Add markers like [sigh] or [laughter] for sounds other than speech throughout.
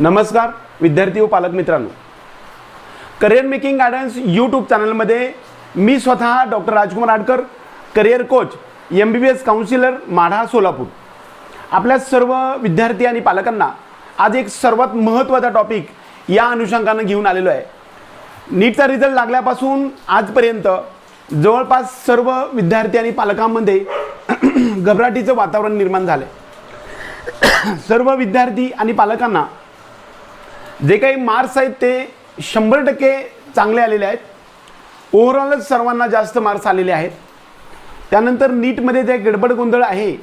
नमस्कार विद्यार्थी व पालक मित्रांनो. करिअर मेकिंग गायडन्स यूट्यूब चॅनलमध्ये मी स्वतः doctor Rajkumar Adkar career coach M B B S counsellor Madha Solapur. आपल्या सर्व विद्यार्थी आणि पालकांना आज एक सर्वात महत्त्वाचा टॉपिक या अनुषंगानं घेऊन आलेलो आहे. नीटचा रिझल्ट लागल्यापासून आजपर्यंत जवळपास सर्व विद्यार्थी आणि पालकांमध्ये [clears throat] घबराटीचं वातावरण निर्माण झालं आहे [clears throat] सर्व विद्यार्थी आणि पालकांना जे काही मार्क्स आहेत ते शंभर टक्के चांगले आलेले आहेत. ओव्हरऑलच सर्वांना जास्त मार्क्स आलेले आहेत. त्यानंतर नीटमध्ये जे गडबड गोंधळ आहे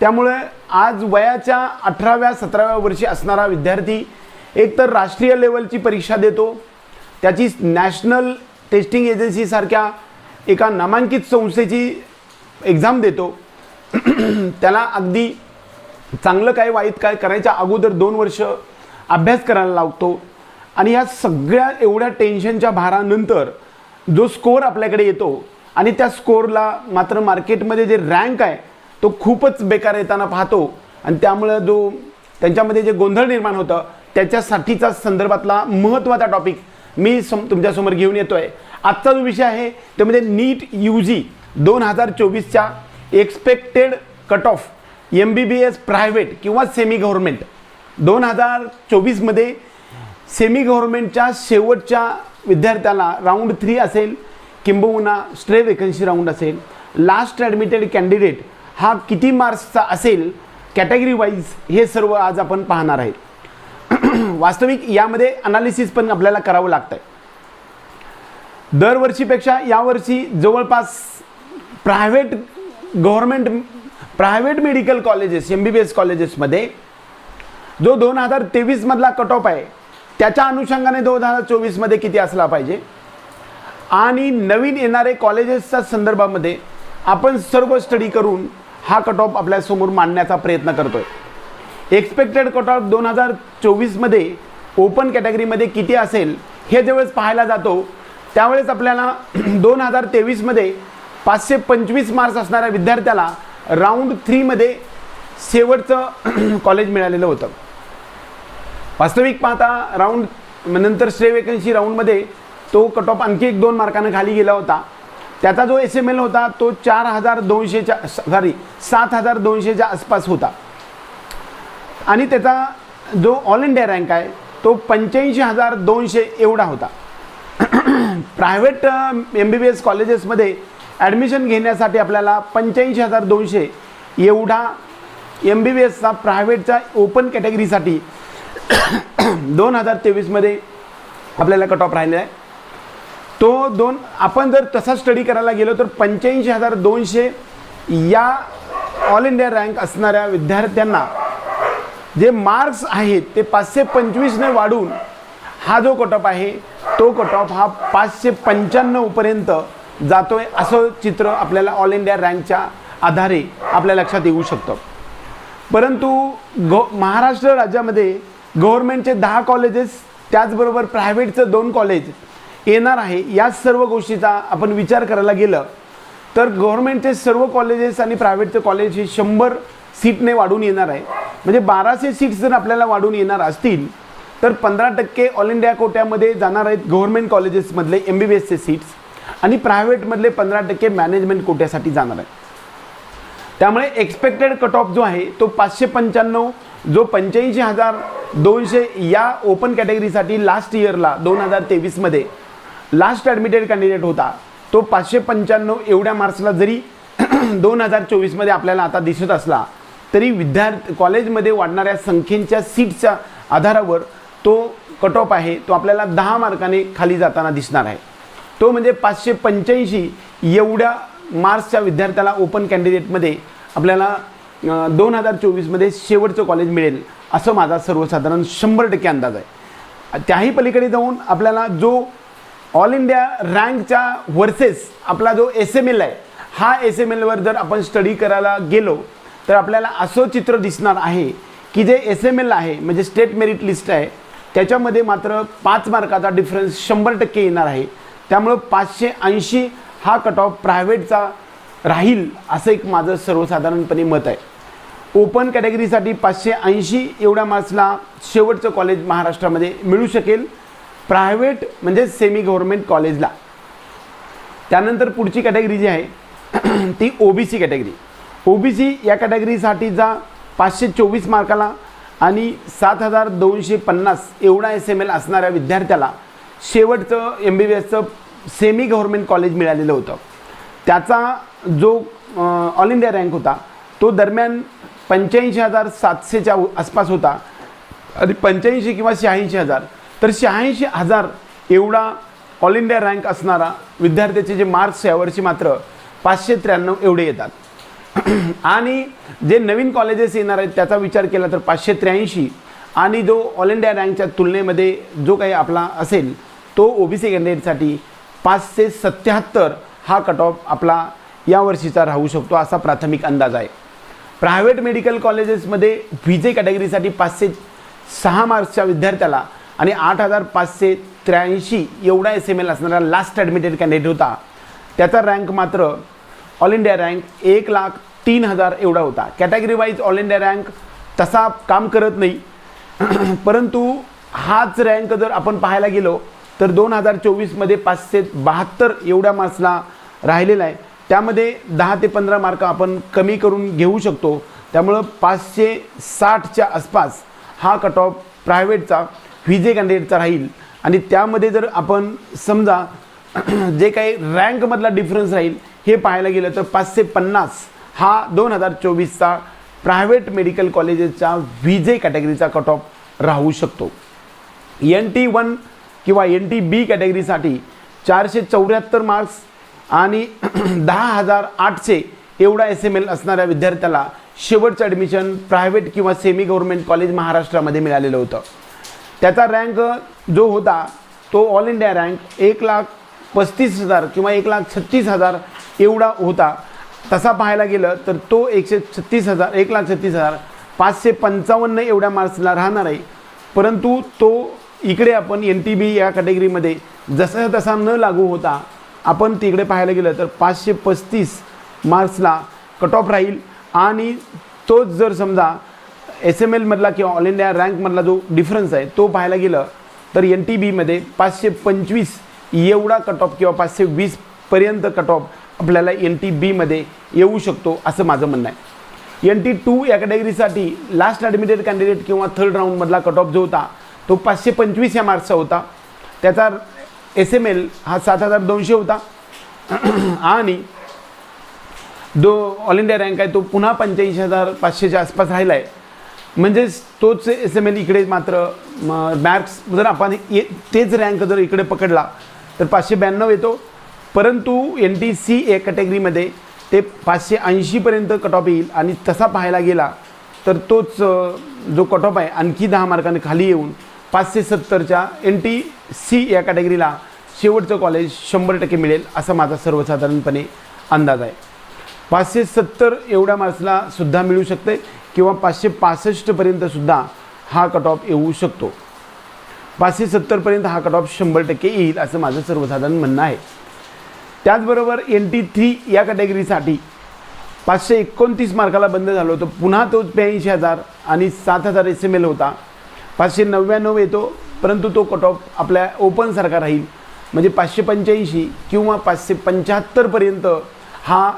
त्यामुळे आज वयाच्या अठराव्या सतराव्या वर्षी असणारा विद्यार्थी एकतर राष्ट्रीय लेवलची परीक्षा देतो त्याची नॅशनल टेस्टिंग एजन्सीसारख्या एका नामांकित संस्थेची एक्झाम देतो. [clears throat] त्याला अगदी चांगलं काय वाईट काय करायच्या अगोदर दोन वर्ष अभ्यास करायला लावतो. आणि या सगळ्या एवढ्या टेन्शनच्या भारानंतर जो स्कोअर आपल्याकडे येतो आणि त्या स्कोअरला मात्र मार्केटमध्ये जे रँक आहे तो खूपच बेकार येताना पाहतो. आणि त्यामुळं जो त्यांच्यामध्ये जे गोंधळ निर्माण होतं त्याच्यासाठीचा संदर्भातला महत्त्वाचा टॉपिक मी सम तुमच्यासमोर घेऊन येतो आहे आजचा जो विषय आहे तो म्हणजे नीट यू जी दोन हजार चोवीसच्या expected cut off M B B S private किंवा सेमी गव्हर्मेंट दोन हजार चोवीसमध्ये सेमी गव्हर्मेंटच्या शेवटच्या विद्यार्थ्याला राऊंड थ्री असेल किंबहुना स्ट्रे वेकन्सी राऊंड असेल. लास्ट ॲडमिटेड कॅन्डिडेट हा किती मार्क्सचा असेल कॅटेगरी वाईज हे सर्व आज आपण पाहणार आहे. [clears throat] वास्तविक यामध्ये अनालिसिस पण आपल्याला करावं लागतं आहे दरवर्षीपेक्षा यावर्षी जवळपास private government private medical colleges M B B S कॉलेजेसमध्ये जो दोन हजार तेवीसमधला कट ऑफ आहे त्याच्या अनुषंगाने दोन हजार चोवीसमध्ये किती असला पाहिजे? आणि नवीन येणारे कॉलेजेसच्या संदर्भामध्ये आपण सर्व स्टडी करून हा कट ऑफ आपल्यासमोर मांडण्याचा प्रयत्न करतो आहे एक्सपेक्टेड कट ऑफ दोन हजार चोवीसमध्ये ओपन कॅटेगरीमध्ये किती असेल हे ज्यावेळेस पाहायला जातो त्यावेळेस आपल्याला [clears throat] दोन हजार तेवीसमध्ये पाचशे पंचवीस मार्क्स असणाऱ्या विद्यार्थ्याला राऊंड थ्रीमध्ये शेवटचं [clears throat] कॉलेज मिळालेलं होतं. वास्तविक पाहता राऊंड नंतर श्रेय वेकन्सी राऊंडमध्ये तो कट ऑफ आणखी एक दोन मार्कानं खाली गेला होता. त्याचा जो एस एम एल होता तो चार हजार दोनशेच्या सॉरी सात हजार दोनशेच्या आसपास होता. आणि त्याचा जो ऑल इंडिया रँक आहे तो पंच्याऐंशी हजार दोनशे एवढा होता. Private M B B S कॉलेजेसमध्ये ॲडमिशन घेण्यासाठी आपल्याला पंच्याऐंशी हजार दोनशे एवढा एम बी बी एसचा प्रायव्हेटचा ओपन कॅटेगरीसाठी [coughs] दोन हजार तेवीसमध्ये आपल्याला कट ऑफ राहिलेला आहे. तो दोन आपण जर तसा स्टडी करायला गेलो तर पंच्याऐंशी हजार दोनशे या ऑल इंडिया रँक असणाऱ्या विद्यार्थ्यांना जे मार्क्स आहेत ते पाचशे पंचवीसने वाढून हा जो कट ऑफ आहे तो कट ऑफ हा पाचशे पंच्याण्णवपर्यंत जातो आहे असं चित्र आपल्याला ऑल इंडिया रँकच्या आधारे आपल्या लक्षात येऊ शकतं. परंतु गो महाराष्ट्र राज्यामध्ये गव्हर्मेंटचे दहा कॉलेजेस त्याचबरोबर प्रायव्हेटचं दोन कॉलेज येणार आहे. या सर्व गोष्टीचा आपण विचार करायला गेलं तर गव्हर्मेंटचे सर्व कॉलेजेस आणि प्रायव्हेटचे कॉलेज हे शंभर सीटने वाढून येणार आहे. म्हणजे बाराशे सीट्स जर आपल्याला वाढून येणार असतील तर पंधरा टक्के ऑल इंडिया कोट्यामध्ये जाणार आहेत गव्हर्मेंट कॉलेजेसमधले एम बी बी एसचे सीट्स आणि प्रायव्हेटमधले पंधरा टक्के मॅनेजमेंट कोट्यासाठी जाणार आहे त्यामुळे एक्सपेक्टेड कट ऑफ जो आहे तो पाचशे पंच्याण्णव जो पंच्याऐंशी हजार दोनशे या ओपन कॅटेगरीसाठी लास्ट इयरला दोन हजार तेवीसमध्ये लास्ट ॲडमिटेड कॅन्डिडेट होता. तो पाचशे पंच्याण्णव एवढ्या मार्क्सला जरी [clears throat] दोन हजार चोवीसमध्ये आपल्याला आता दिसत असला तरी विद्यार्थी कॉलेजमध्ये वाढणाऱ्या संख्येच्या सीटच्या आधारावर तो कट ऑफ आहे तो आपल्याला दहा मार्काने खाली जाताना दिसणार आहे. तो म्हणजे पाचशे पंच्याऐंशी एवढ्या मार्क्सच्या विद्यार्थ्याला ओपन कॅन्डिडेटमध्ये आपल्याला दोन हजार चोवीसमध्ये शेवटचं कॉलेज मिळेल. असं माझा सर्वसाधारण शंभर टक्के अंदाज आहे. त्याही पलीकडे जाऊन आपल्याला जो ऑल इंडिया रँकच्या वर्सेस आपला जो एस एम एल आहे हा एस एम एलवर जर आपण स्टडी करायला गेलो तर आपल्याला असं चित्र दिसणार आहे की जे एस एम एल आहे म्हणजे स्टेट मेरिट लिस्ट आहे त्याच्यामध्ये मात्र पाच मार्काचा डिफरन्स शंभर टक्के येणार आहे. त्यामुळं पाचशे ऐंशी हा कट ऑफ प्रायव्हेटचा राहील असं एक माझं सर्वसाधारणपणे मत आहे. ओपन कॅटेगरीसाठी पाचशे ऐंशी एवढ्या मार्क्सला शेवटचं कॉलेज महाराष्ट्रामध्ये मिळू शकेल. प्रायव्हेट म्हणजे सेमी गव्हर्मेंट कॉलेजला त्यानंतर पुढची कॅटेगरी जी आहे [clears throat] ती O B C category O B C या कॅटेगरीसाठीचा पाचशे चोवीस मार्काला आणि सात हजार दोनशे पन्नास एवढा एस एम एल असणाऱ्या विद्यार्थ्याला शेवटचं एम बी बी एसचं सेमी गव्हर्मेंट कॉलेज मिळालेलं होतं. त्याचा जो ऑल इंडिया रँक होता तो दरम्यान पंच्याऐंशी हजार सातशेच्या आसपास होता. आणि पंच्याऐंशी किंवा शहाऐंशी हजार. तर शहाऐंशी हजार एवढा ऑल इंडिया रँक असणारा विद्यार्थ्याचे जे मार्क्स यावर्षी मात्र पाचशे त्र्याण्णव एवढे येतात. [clears throat] आणि जे नवीन कॉलेजेस येणार आहेत त्याचा विचार केला तर पाचशे त्र्याऐंशी. आणि जो ऑल इंडिया रँकच्या तुलनेमध्ये जो काही आपला असेल तो ओ बी सी कॅन्डिडेटसाठी पाचशे सत्याहत्तर हा कट ऑफ आपला यावर्षीचा राहू शकतो असा प्राथमिक अंदाज आहे. प्रायव्हेट मेडिकल कॉलेजेसमध्ये व्ही जे कॅटेगरीसाठी पाचशे सहा मार्क्सच्या विद्यार्थ्याला आणि आठ हजार पाचशे त्र्याऐंशी एवढा एस एम एल असणारा लास्ट ॲडमिटेड कॅन्डिडेट होता. त्याचा रँक मात्र ऑल इंडिया रँक एक लाख तीन हजार एवढा होता. Category wise all India rank तसा काम करत नाही. [clears throat] परंतु हाच रँक जर आपण पाहायला गेलो तर दोन हजार चोवीसमध्ये पाचशे बहात्तर एवढ्या मार्क्सला राहिलेला आहे. त्यामध्ये दहा ते पंधरा मार्क आपण कमी करून घेऊ शकतो. त्यामुळं पाचशे साठच्या आसपास हा कट ऑफ प्रायव्हेटचा व्ही जे कॅन्डिडेटचा राहील. आणि त्यामध्ये जर आपण समजा [clears throat] जे काही रँकमधला डिफरन्स राहील हे पाहायला गेलं तर पाचशे पन्नास हा दोन हजार चोवीसचा प्रायव्हेट मेडिकल कॉलेजेसच्या व्ही जे कॅटेगरीचा कट ऑफ राहू शकतो. एन टी वन किंवा एन टी बी कॅटेगरीसाठी चारशे चौऱ्याहत्तर मार्क्स आणि [clears throat] दहा हजार आठशे एवढा एस एम एल असणाऱ्या विद्यार्थ्याला शेवटचं ॲडमिशन प्रायव्हेट किंवा सेमी गव्हर्मेंट कॉलेज महाराष्ट्रामध्ये मिळालेलं होतं. त्याचा रँक जो होता तो ऑल इंडिया रँक एक लाख पस्तीस हजार किंवा एक लाख छत्तीस हजार एवढा होता. तसा पाहायला गेलं तर तो एकशे छत्तीस हजार एक लाख छत्तीस हजार पाचशे पंचावन्न एवढ्या मार्क्सला राहणार आहे. परंतु तो इकडे आपण एन टी बी या कॅटेगरीमध्ये जसा तसा न लागू होता आपण तिकडे पाहायला गेलं तर पाचशे पस्तीस मार्क्सला कट ऑफ राहील. आणि तोच जर समजा एस एम एलमधला किंवा ऑल इंडिया रँकमधला जो डिफरन्स आहे तो पाहायला गेलं तर एन टी बीमध्ये पाचशे पंचवीस एवढा कट ऑफ किंवा पाचशे वीसपर्यंत कट ऑफ आपल्याला एन टी बीमध्ये येऊ शकतो असं माझं म्हणणं आहे. एन टी टू या कॅटेगरीसाठी लास्ट ॲडमिटेड कॅन्डिडेट किंवा थर्ड राऊंडमधला कट ऑफ जो होता तो पाचशे पंचवीस या मार्क्सचा होता. त्याचा एस एम एल हा सात हजार दोनशे होता. [clears throat] आणि जो ऑल इंडिया रँक आहे तो पुन्हा पंच्याऐंशी हजार पाचशेच्या आसपास राहिला आहे म्हणजेच तोच एस एम एल इकडे मात्र मॅक्स जर आपण ये तेच रँक जर इकडे पकडला तर पाचशे ब्याण्णव येतो. परंतु एन टी सी ए कॅटेगरीमध्ये ते पाचशे ऐंशीपर्यंत कट ऑफ येईल. आणि तसा पाहायला गेला तर तोच जो कट ऑफ आहे आणखी दहा मार्काने खाली येऊन पाचशे सत्तरच्या एन टी सी या कॅटेगरीला शेवटचं कॉलेज शंभर टक्के मिळेल असा माझा सर्वसाधारणपणे अंदाज आहे. पाचशे सत्तर एवढ्या मार्क्सला सुद्धा मिळू शकते किंवा पाचशे पासष्टपर्यंतसुद्धा हा कट ऑफ येऊ शकतो. पाचशे सत्तरपर्यंत हा कट ऑफ शंभर टक्के येईल असं माझं सर्वसाधारण म्हणणं आहे. त्याचबरोबर एन टी थ्री या कॅटेगरीसाठी पाचशे एकोणतीस मार्काला बंद झालं होतं. पुन्हा तोच ब्याऐंशी हजार आणि सात हजार एस एम एल होता. पाचशे नव्याण्णव येतो परंतु तो कट ऑफ आपल्या ओपनसारखा राहील. म्हणजे पाचशे पंच्याऐंशी किंवा पाचशे पंच्याहत्तरपर्यंत हा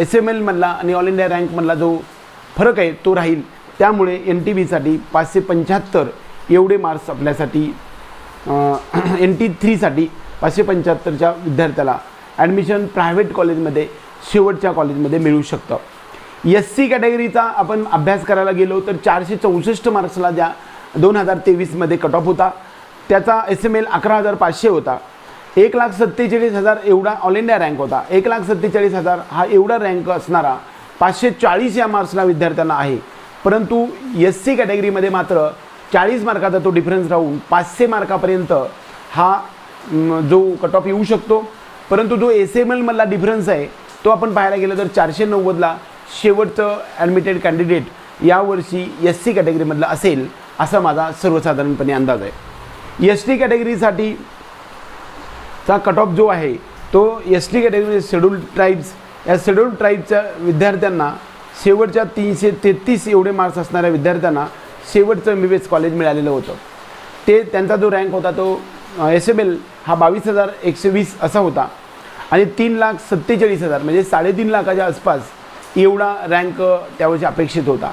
एस एम एलमधला आणि ऑल इंडिया रँकमधला जो फरक आहे तो राहील. त्यामुळे एन टी व्हीसाठी पाचशे पंच्याहत्तर एवढे मार्क्स आपल्यासाठी एन टी थ्रीसाठी पाचशे पंच्याहत्तरच्या विद्यार्थ्याला ॲडमिशन प्रायव्हेट कॉलेजमध्ये शेवटच्या कॉलेजमध्ये मिळू शकतं. एस सी कॅटेगरीचा आपण अभ्यास करायला गेलो तर चारशे चौसष्ट मार्क्सला ज्या दोन हजार तेवीसमध्ये कट ऑफ होता. त्याचा एस एम एल अकरा हजार पाचशे होता. एक लाख सत्तेचाळीस हजार एवढा ऑल इंडिया रँक होता. एक लाख सत्तेचाळीस हजार हा एवढा रँक असणारा पाचशे चाळीस या मार्क्सला विद्यार्थ्यांना आहे. परंतु एस सी कॅटेगरीमध्ये मात्र चाळीस मार्काचा तो डिफरन्स राहून पाचशे मार्कापर्यंत हा जो कट ऑफ येऊ शकतो. परंतु जो एस एम एलमधला डिफरन्स आहे तो आपण पाहायला गेलं तर चारशे नव्वदला शेवटचं ॲडमिटेड कॅन्डिडेट यावर्षी एस सी कॅटेगरीमधला असेल. असा माझा सर्वसाधारणपणे अंदाज आहे. एस टी कॅटेगरीसाठी चा कट ऑफ जो आहे तो S T category schedule tribes या शेड्यूल ट्राईबच्या विद्यार्थ्यांना शेवटच्या तीनशे तेहतीस एवढे मार्क्स असणाऱ्या विद्यार्थ्यांना शेवटचं M B B S college मिळालेलं होतं. ते त्यांचा जो रँक होता तो एस एम एल हा बावीस हजार एकशे वीस असा होता. आणि तीन लाख सत्तेचाळीस हजार म्हणजे साडेतीन लाखाच्या आसपास एवढा रँक त्यावेळेस अपेक्षित होता.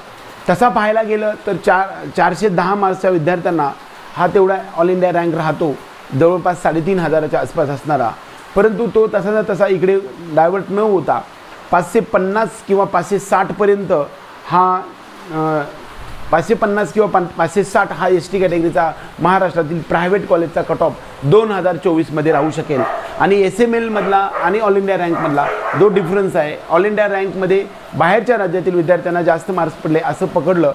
तसा पाहायला गेलं तर चार चारशे दहा मार्क्सच्या विद्यार्थ्यांना हा तेवढा ऑल इंडिया रँक राहतो. जवळपास साडेतीन हजाराच्या आसपास असणारा. परंतु तो तसाचा तसा इकडे डायवर्ट न होता. पाचशे पन्नास किंवा पाचशे साठपर्यंत हा पाचशे पन्नास किंवा पन पाचशे साठ हा एस टी कॅटेगरीचा महाराष्ट्रातील प्रायव्हेट कॉलेजचा कट ऑफ दोन हजार चोवीसमध्ये राहू शकेल. आणि एस एम एलमधला आणि ऑल इंडिया रँकमधला जो डिफरन्स आहे ऑल इंडिया रँकमध्ये बाहेरच्या राज्यातील विद्यार्थ्यांना जास्त मार्क्स पडले असं पकडलं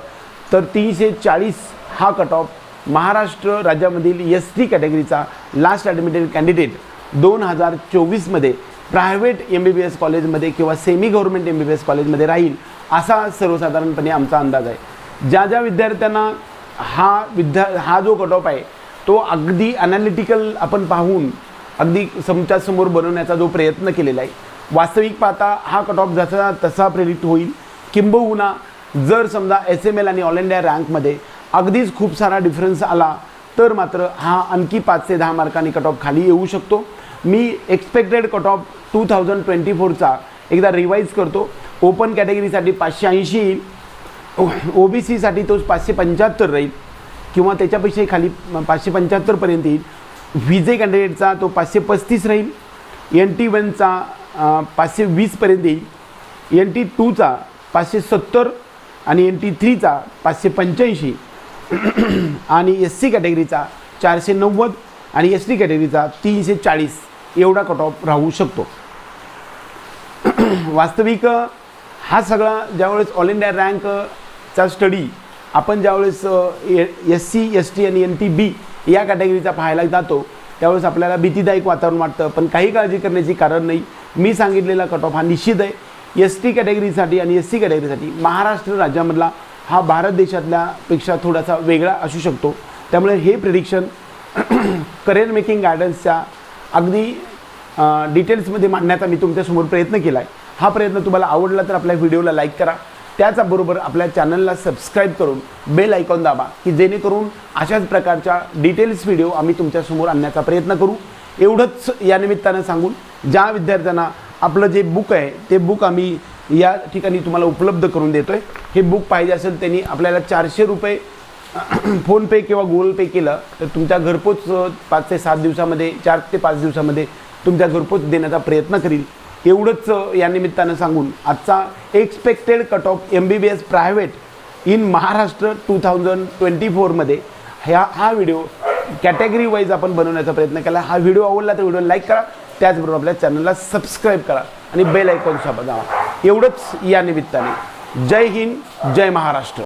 तर तीनशे चाळीस हा कट ऑफ महाराष्ट्र राज्यामधील एस टी कॅटेगरीचा लास्ट ॲडमिटेड कॅन्डिडेट दोन हजार चोवीसमध्ये private M B B S कॉलेजमध्ये किंवा semi government M B B S कॉलेजमध्ये राहील असा सर्वसाधारणपणे आमचा अंदाज आहे. ज्या ज्या विद्यार्थ्यांना हा विद्या हा जो कट ऑफ आहे तो अगदी अनालिटिकल आपण पाहून अगदी समोर बनवण्याचा जो प्रयत्न केलेला आहे वास्तविक पाहता हा कट ऑफ जसा तसा प्रेरित होईल. किंबहुना जर समजा एस एम एल आणि ऑल इंडिया रँकमध्ये अगदीच खूप सारा डिफरन्स आला तर मात्र हा आणखी पाच ते दहा मार्कांनी कट ऑफ खाली येऊ शकतो. मी expected cut off two thousand twenty फोरचा एकदा रिवाईज करतो. ओपन कॅटेगरीसाठी पाचशे ऐंशी येईल. ओ बी सीसाठी तोच पाचशे पंच्याहत्तर राहील. किंवा त्याच्यापेक्षाही खाली पाचशे पंच्याहत्तरपर्यंत येईल. व्ही जे कॅन्डिडेटचा तो पाचशे पस्तीस राहील. एन टी वनचा पाचशे वीसपर्यंत येईल. एन टी टूचा पाचशे सत्तर आणि एन टी थ्रीचा पाचशे पंच्याऐंशी. आणि एस सी कॅटेगरीचा चारशे नव्वद आणि एस टी कॅटेगरीचा तीनशे चाळीस. एवढा कट ऑफ राहू शकतो. वास्तविक हा सगळा ज्यावेळेस ऑल इंडिया रँक चा स्टडी आपण ज्यावेळेस एस सी एस टी आणि एन टी बी या कॅटेगरीचा पाहायला जातो त्यावेळेस आपल्याला भीतीदायक वातावरण वाटतं. पण काही काळजी करण्याची कारण नाही. मी सांगितलेला कट ऑफ हा निश्चित आहे. एस टी कॅटेगरीसाठी आणि एस सी कॅटेगरीसाठी महाराष्ट्र राज्यामधला हा भारत देशातल्या पेक्षा थोडासा वेगळा असू शकतो. त्यामुळे हे प्रिडिक्शन करिअर मेकिंग गायडन्सच्या अगदी डिटेल्समध्ये मांडण्याचा मी तुमच्यासमोर प्रयत्न केला आहे हा प्रयत्न तुम्हाला आवडला तर आपल्या व्हिडिओला लाईक करा. त्याचबरोबर आपल्या चॅनलला सबस्क्राईब करून बेल ऐकून दाबा की जेणेकरून अशाच प्रकारच्या डिटेल्स व्हिडिओ आम्ही तुमच्यासमोर आणण्याचा प्रयत्न करू. एवढंच या निमित्तानं सांगून ज्या विद्यार्थ्यांना आपलं जे बुक आहे ते बुक आम्ही या ठिकाणी तुम्हाला उपलब्ध करून देतो आहे हे बुक पाहिजे असेल त्यांनी आपल्याला चारशे रुपये [clears throat] फोनपे किंवा गुगल पे केलं तर तुमच्या घरपोच पाच ते सात दिवसामध्ये चार ते पाच दिवसामध्ये तुमच्या घरपोच देण्याचा प्रयत्न करील. एवढंच या निमित्तानं सांगून आजचा expected cut off M B B S private in Maharashtra two thousand twenty फोरमध्ये ह्या हा व्हिडिओ कॅटेगरी वाईज आपण बनवण्याचा प्रयत्न केला. हा व्हिडिओ आवडला तर व्हिडिओ लाईक करा. त्याचबरोबर आपल्या चॅनलला सबस्क्राईब करा आणि बेल आयकॉन दाबा. एवढंच या निमित्ताने. जय हिंद जय महाराष्ट्र.